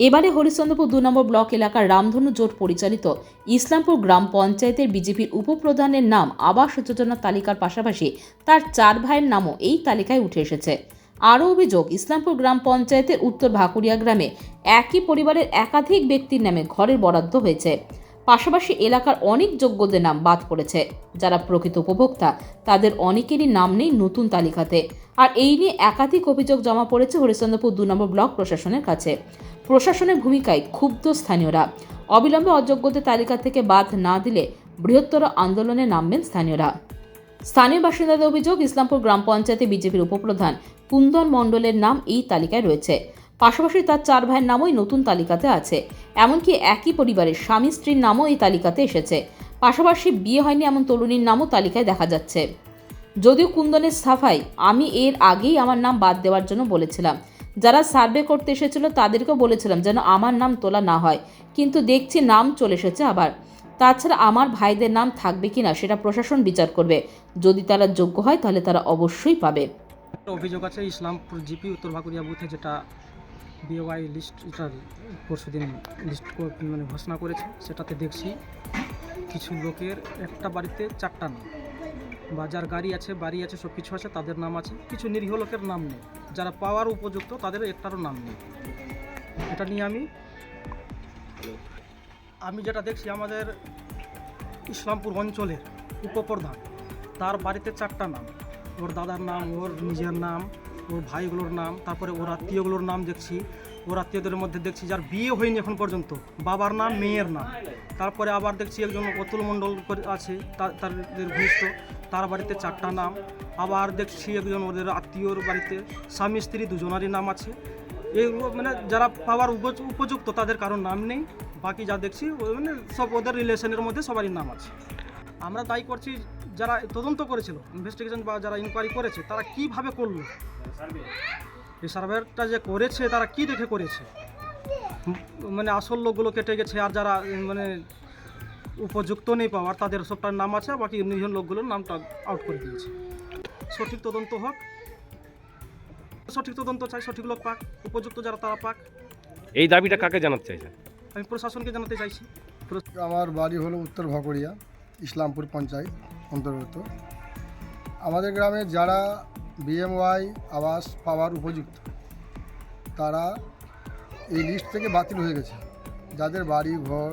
এবারে হরিশ্চন্দ্রপুর দু নম্বর ব্লক এলাকার রামধনু জোট পরিচালিত ইসলামপুর গ্রাম পঞ্চায়েতের বিজেপির উপপ্রধানের নাম আবাস যোজনার তালিকার পাশাপাশি তার চার ভাইয়ের নামও এই তালিকায় উঠে এসেছে। আরও অভিযোগ, ইসলামপুর গ্রাম পঞ্চায়েতের উত্তর ভাকুরিয়া গ্রামে একই পরিবারের একাধিক ব্যক্তির নামে ঘরের বরাদ্দ হয়েছে। পাশাপাশি এলাকার অনেক যোগ্যদের নাম বাদ পড়েছে। যারা প্রকৃত উপভোক্তা, তাদের অনেকেরই নাম নেই নতুন তালিকাতে। আর এই নিয়ে একাধিক অভিযোগ জমা পড়েছে হরিশ্চন্দ্রপুর দু নম্বর ব্লক প্রশাসনের কাছে। প্রশাসনের ভূমিকায় ক্ষুব্ধ স্থানীয়রা। অবিলম্বে অযোগ্যদের তালিকা থেকে বাদ না দিলে বৃহত্তর আন্দোলনে নামবেন স্থানীয়রা। স্থানীয় বাসিন্দাদের অভিযোগ, ইসলামপুর গ্রাম পঞ্চায়েতে বিজেপির উপপ্রধান কুন্দন মণ্ডলের নাম এই তালিকায় রয়েছে। পাশাপাশি তার চার ভাইয়ের নামই নতুন তালিকাতে আছে। এমনকি একই পরিবারের স্বামী স্ত্রীর নামও এই তালিকাতে এসেছে। পাশাপাশি বিয়ে হয়নি এমন তরুণীর নামও তালিকায় দেখা যাচ্ছে। যদিও কুন্দনের সাফাই, আমি এর আগেই আমার নাম বাদ দেওয়ার জন্য বলেছিলাম। যারা সার্ভে করতে এসেছিল তাদেরকেও বলেছিলাম যেন আমার নাম তোলা না হয়। কিন্তু দেখছি নাম চলে এসেছে আবার। তাছাড়া আমার ভাইদের নাম থাকবে কিনা সেটা প্রশাসন বিচার করবে। যদি তারা যোগ্য হয় তাহলে তারা অবশ্যই পাবে। অভিযোগ আছে, ইসলামপুর জিপি উত্তর ভাকুরিয়া বুথে যেটা বিওয়াই লিস্ট, এটা পরশু দিন লিস্ট মানে ঘোষণা করেছে, সেটাতে দেখছি কিছু লোকের একটা বাড়িতে চারটা নাম। বা যার গাড়ি আছে, বাড়ি আছে সব কিছু আছে, তাদের নাম আছে। কিছু নিরীহ লোকের নাম নেই। যারা পাওয়ার উপযুক্ত, তাদের একটারও নাম নেই। এটা নিয়ে আমি আমি যেটা দেখছি, আমাদের ইসলামপুর অঞ্চলের উপপ্রধান, তার বাড়িতে চারটা নাম। ওর দাদার নাম, ওর নিজের নাম ওর ভাইগুলোর নাম, তারপরে ওর আত্মীয়গুলোর নাম দেখছি। ওর আত্মীয়দের মধ্যে দেখছি যার বিয়ে হয়নি এখন পর্যন্ত। বাবার নাম, মেয়ের নাম। তারপরে আবার দেখছি একজন অতুল মণ্ডল আছে তাদের ঘনিষ্ঠ। তার বাড়িতে চারটা নাম। আবার দেখছি একজন ওদের আত্মীয়র বাড়িতে স্বামী, স্ত্রী দুজনারই নাম আছে। এগুলো মানে যারা পাওয়ার উপ- উপযুক্ত তাদের কারোর নাম নেই। বাকি যা দেখছি মানে সব ওদের রিলেশনের মধ্যে সবারই নাম আছে। আমরা তাই করছি যারা তদন্ত করেছিল ইনভেস্টিগেশন বা যারা ইনকোয়ারি করেছে তারা কীভাবে করল? এই সার্ভেটা যে করেছে তারা কি দেখে করেছে? মানে আসল লোকগুলো কেটে গেছে আর যারা মানে উপযুক্ত নেই পাওয়ার তাদের সবটার নাম আছে বাকি নিজন লোকগুলোর নামটা আউট করে দিয়েছে। সঠিক তদন্ত হোক। সঠিক তদন্ত চাই সঠিক লোক পাক উপযুক্ত যারা তারা পাক। এই দাবিটা কাকে জানাতে চাইছেন? আমি প্রশাসনকে জানাতে চাইছি। আমার বাড়ি হলো উত্তর ভাকুরিয়া ইসলামপুর পঞ্চায়েত অন্তর্গত। আমাদের গ্রামে যারা বিএমওয়াই আবাস পাওয়ার উপযুক্ত, তারা এই লিস্ট থেকে বাতিল হয়ে গেছে। যাদের বাড়ি, ঘর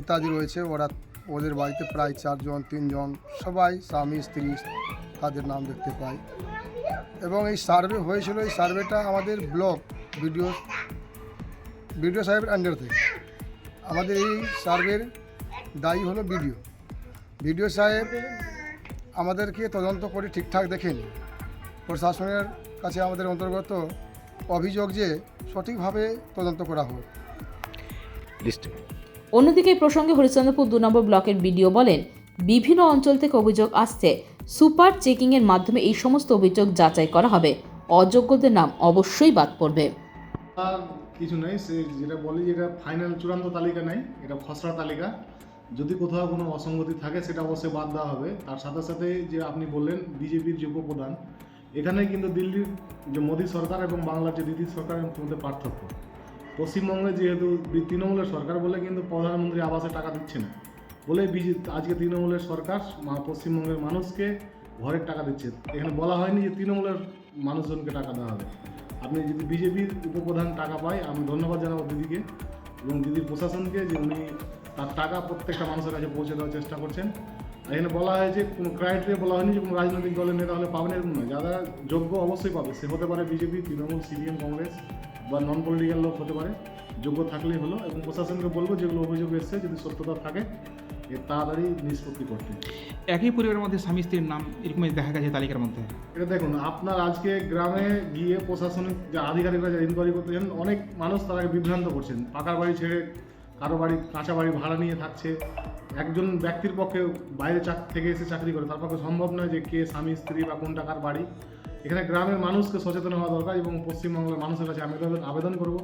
ইত্যাদি রয়েছে, ওরা ওদের বাড়িতে প্রায় চারজন, তিনজন সবাই স্বামী, স্ত্রী তাদের নাম দেখতে পাই এবং এই সার্ভে হয়েছিল, এই সার্ভেটা আমাদের ব্লক বিডিও বিডিও সাহেবের আন্ডার থেকে। আমাদের এই সার্ভের দায়ী হলো বিডিও। বিডিও সাহেব আমাদেরকে তদন্ত করে ঠিকঠাক দেখেন। প্রশাসনের কাছে আমাদের অন্তর্গত অভিযোগ যে সঠিকভাবে তদন্ত করা হোক। অন্যদিকে এই প্রসঙ্গে হরিশ্চন্দ্রপুর দু নম্বর ব্লকের বিডিও বলেন বিভিন্ন অঞ্চল থেকে অভিযোগ আসছে সুপার চেকিংয়ের মাধ্যমে এই সমস্ত অভিযোগ যাচাই করা হবে। অযোগ্যদের নাম অবশ্যই বাদ পড়বে। কিছু নেই সে যেটা বলি যে এটা ফাইনাল চূড়ান্ত তালিকা নেই এটা খসড়া তালিকা। যদি কোথাও কোনো অসঙ্গতি থাকে, সেটা অবশ্যই বাদ দেওয়া হবে। তার সাথে সাথে যে আপনি বললেন, বিজেপির যে উপপ্রধান এখানে কিন্তু দিল্লির যে মোদী সরকার এবং বাংলার যে দিদি সরকারের মধ্যে পার্থক্য। পশ্চিমবঙ্গে যেহেতু তৃণমূলের সরকার বলে কিন্তু প্রধানমন্ত্রী আবাসে টাকা দিচ্ছে না। বলে বিজে আজকে তৃণমূলের সরকার পশ্চিমবঙ্গের মানুষকে ঘরের টাকা দিচ্ছে। এখানে বলা হয়নি যে তৃণমূলের মানুষজনকে টাকা দেওয়া হবে। আপনি যদি বিজেপির উপপ্রধান টাকা পায়, আমি ধন্যবাদ জানাব দিদিকে এবং দিদির প্রশাসনকে যে উনি তার টাকা প্রত্যেকটা মানুষের কাছে পৌঁছে দেওয়ার চেষ্টা করছেন। এখানে বলা হয়েছে কোনো ক্রাইটেরিয়া বলা হয়নি যে কোনো রাজনৈতিক দলের নেতা হলে পাবেন এরকম নয়। যারা যোগ্য অবশ্যই পাবে। সে হতে পারে বিজেপি তৃণমূল সিপিএম কংগ্রেস বা নন পলিটিক্যাল লোক হতে পারে। যোগ্য থাকলেই হলো এবং প্রশাসনকে বলব যেগুলো অভিযোগ এসছে যদি সত্যতা থাকে এ তাড়াতাড়ি নিষ্পত্তি করতে। একই পরিবারের মধ্যে স্বামী স্ত্রীর নাম এরকমই দেখা গেছে তালিকার মধ্যে? এটা দেখুন আপনার আজকে গ্রামে গিয়ে প্রশাসনিক যে আধিকারিকরা যারা ইনকোয়ারি করতে অনেক মানুষ তারাকে বিভ্রান্ত করছেন। পাকার বাড়ি ছেড়ে কারও বাড়ি কাঁচা বাড়ি ভাড়া নিয়ে থাকছে, একজন ব্যক্তির পক্ষে বাইরে চাক, থেকে এসে চাকরি করে, তার পক্ষে সম্ভব নয় যে কে স্বামী, স্ত্রী বা কোন টাকার বাড়ি। এখানে গ্রামের মানুষকে সচেতন হওয়া দরকার এবং পশ্চিমবাংলার মানুষের কাছে আমি আবেদন করব।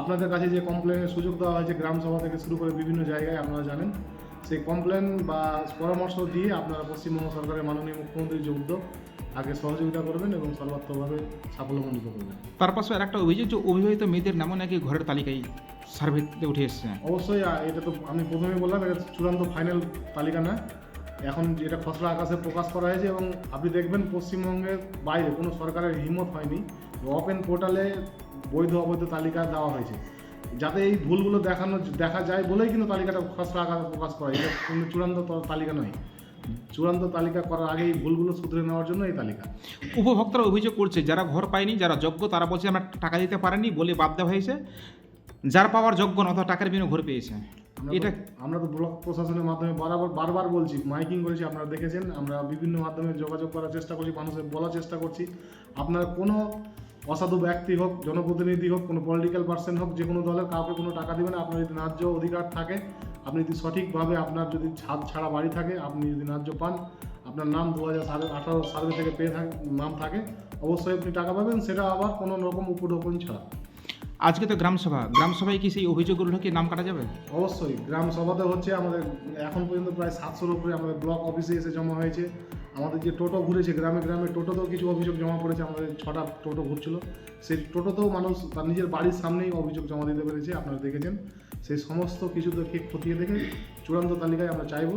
আপনাদের কাছে যে কমপ্লেনের সুযোগ দেওয়া হয়েছে গ্রাম সভা থেকে শুরু করে বিভিন্ন জায়গায়, আপনারা জানেন। সেই কমপ্লেন বা পরামর্শ দিয়ে আপনারা পশ্চিমবঙ্গ সরকারের মাননীয় মুখ্যমন্ত্রীর যে উদ্যোগ আগে সহযোগিতা করবেন এবং সর্বাত্মকভাবে সাফল্যমণ্ডিত করবেন। তার পাশে আর একটা অভিযোগ যে অবিবাহিত মেয়েদের নামও নাকি ঘরের তালিকায় সার্ভেতে উঠে এসছে। অবশ্যই এটা তো আমি প্রথমে বললাম এটা চূড়ান্ত ফাইনাল তালিকা না। এখন যেটা খসড়া আকাশে প্রকাশ করা হয়েছে এবং আপনি দেখবেন পশ্চিমবঙ্গের বাইরে কোনো সরকারের হিম্মত হয়নি ওপেন পোর্টালে বৈধ অবৈধ তালিকা দেওয়া হয়েছে। যাতে এই ভুলগুলো দেখানো দেখা যায় বলেই কিন্তু তালিকাটা খসড়া আকাশে প্রকাশ করা হয় এটা চূড়ান্ত তালিকা নয়। চূড়ান্ত তালিকা করার আগে এই ভুলগুলো শুধরে নেওয়ার জন্য এই তালিকা। উপভোক্তারা অভিযোগ করছে যারা ঘর পায়নি যারা যোগ্য তারা বলছে আমরা টাকা দিতে পারেনি বলে বাদ দেওয়া হয়েছে। যার পাওয়ার যোগ্য না অথবা টাকার বিনিময়ে ঘর পেয়েছে। এটা আমরা তো ব্লক প্রশাসনের মাধ্যমে বরাবর বারবার বলছি মাইকিং করেছি আপনারা দেখেছেন আমরা বিভিন্ন মাধ্যমে যোগাযোগ করার চেষ্টা করছি মানুষের বলার চেষ্টা করছি। আপনার কোনো অসাধু ব্যক্তি হোক জনপ্রতিনিধি হোক কোনো পলিটিক্যাল পার্সন হোক যে কোনো দলের কাউকে কোনো টাকা দেবেন আপনার যদি ন্যায্য অধিকার থাকে আপনি যদি সঠিকভাবে আপনার যদি ছাদ ছাড়া বাড়ি থাকে আপনি যদি ন্যায্য পান আপনার নাম দু হাজার আঠারো সার্ভে থেকে পেয়ে থাকে নাম থাকে অবশ্যই আপনি টাকা পাবেন সেটা আবার কোনো রকম উপঢৌকন ছাড়া। আজকে তো গ্রামসভা গ্রামসভায় কি সেই অভিযোগগুলো কি নাম কাটা যাবে? অবশ্যই গ্রামসভাতে হচ্ছে আমাদের এখন পর্যন্ত প্রায় সাতশোর উপরে আমাদের ব্লক অফিসে এসে জমা হয়েছে। আমাদের যে টোটো ঘুরেছে গ্রামে গ্রামে টোটোতেও কিছু অভিযোগ জমা পড়েছে আমাদের ছটা টোটো ঘুরছিল। সেই টোটোতেও মানুষ তার নিজের বাড়ির সামনেই অভিযোগ জমা দিতে পেরেছে আপনারা দেখেছেন। সেই সমস্ত কিছু দেখে খতিয়ে দেখে চূড়ান্ত তালিকায় আমরা চাইব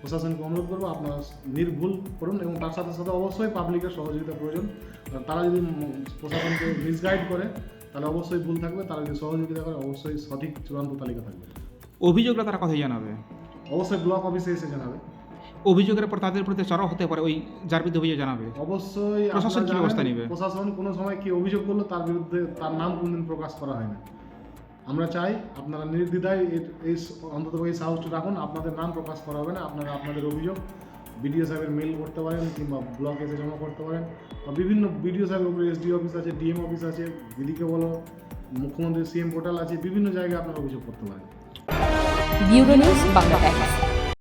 প্রশাসনকে অনুরোধ করব আপনারা নির্ভুল করুন এবং তার সাথে সাথে অবশ্যই পাবলিকের সহযোগিতা প্রয়োজন। তারা যদি প্রশাসনকে মিসগাইড করে তাহলে অবশ্যই ভুল থাকবে তারা যদি সহযোগিতা করে অবশ্যই সঠিক চূড়ান্ত তালিকা থাকবে। অভিযোগটা তারা কথাই জানাবে? অবশ্যই ব্লক অফিসে এসে জানাবে। অভিযোগের পর তাদের প্রতি চড়াও হতে পারে ওই যার বিরুদ্ধে অভিযোগ জানাবে। অবশ্যই প্রশাসন কি ব্যবস্থা নেবে? প্রশাসন কোনো সময় কি অভিযোগ করল তার বিরুদ্ধে তার নাম কোনদিন প্রকাশ করা হয় না। আমরা চাই আপনারা নির্দ্বিধায় এই অন্তত এই সাহসটা রাখুন আপনাদের নাম প্রকাশ করা হবে না আপনারা আপনাদের অভিযোগ বিডিও সাহেবের মেল করতে পারেন কিংবা ব্লক এসে জমা করতে পারেন। বা বিভিন্ন বিডিও সাহেবের উপরে এসডি অফিস আছে ডিএম অফিস আছে দিদিকে বলো মুখ্যমন্ত্রী সিএম পোর্টাল আছে বিভিন্ন জায়গায় আপনারা অভিযোগ করতে পারেন। Bureau news Bangla